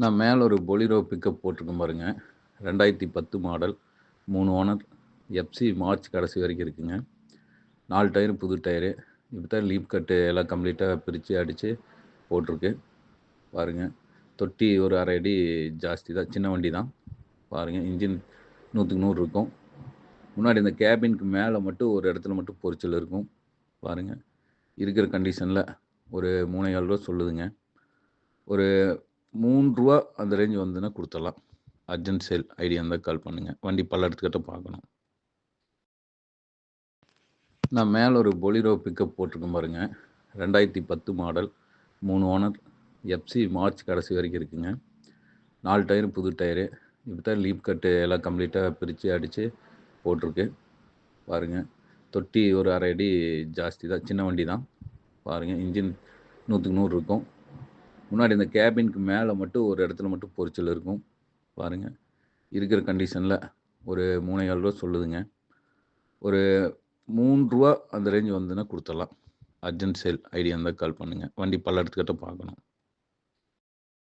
நான் மேலே ஒரு பொலிரோ பிக்கப் போட்டிருக்கேன் பாருங்க. ரெண்டாயிரத்தி பத்து மாடல் மூணு ஓனர் எஃப்சி மார்ச் கடைசி வரைக்கும் இருக்குங்க. நாலு டயரு புது டயரு இப்போ தான் லீப் கட்டு எல்லாம் கம்ப்ளீட்டாக பிரித்து அடித்து போட்டிருக்கு. பாருங்கள் தொட்டி ஒரு அரை அடி ஜாஸ்தி தான். சின்ன வண்டி தான். பாருங்கள் இன்ஜின் நூற்றுக்கு நூறு இருக்கும். முன்னாடி இந்த கேபினுக்கு மேலே மட்டும் ஒரு இடத்துல மட்டும் பொரிச்சல் இருக்கும். பாருங்கள் இருக்கிற கண்டிஷனில் ஒரு மூணேகால் ரூபா சொல்லுதுங்க. ஒரு மூணு ரூபா அந்த ரேஞ்ச் வந்துன்னா கொடுத்துடலாம். அர்ஜென்ட் சேல் ஐடியா இருந்தால் கால் பண்ணுங்கள் வண்டி பல்லடத்துக்கிட்ட பார்க்கணும். நான் மேலே ஒரு பொலிரோ பிக்கப் போட்டிருக்கேன் பாருங்க. ரெண்டாயிரத்தி பத்து மாடல் மூணு ஓனர் எஃப்சி மார்ச் கடைசி வரைக்கும் இருக்குங்க. நாலு டயரு புது டயரு இப்போ தான் லீப் கட்டு எல்லாம் கம்ப்ளீட்டாக பிரித்து அடித்து போட்டிருக்கு பாருங்கள் தொட்டி ஒரு அரை அடி ஜாஸ்தி தான். சின்ன வண்டி தான். பாருங்கள் இன்ஜின் நூற்றுக்கு நூறு இருக்கும். முன்னாடி இந்த கேபினுக்கு மேலே மட்டும் ஒரு இடத்துல மட்டும் பொரிச்சல் இருக்கும். பாருங்கள் இருக்கிற கண்டிஷனில் ஒரு மூணேகால் ரூபா சொல்லுதுங்க. ஒரு மூன்றுரூவா ரூபா அந்த ரேஞ்ச் வந்துன்னா கொடுத்துடலாம். அர்ஜென்ட் சேல் ஐடியா இருந்தால் கால் பண்ணுங்கள் வண்டி பல்லடத்துக்கிட்ட பார்க்கணும்.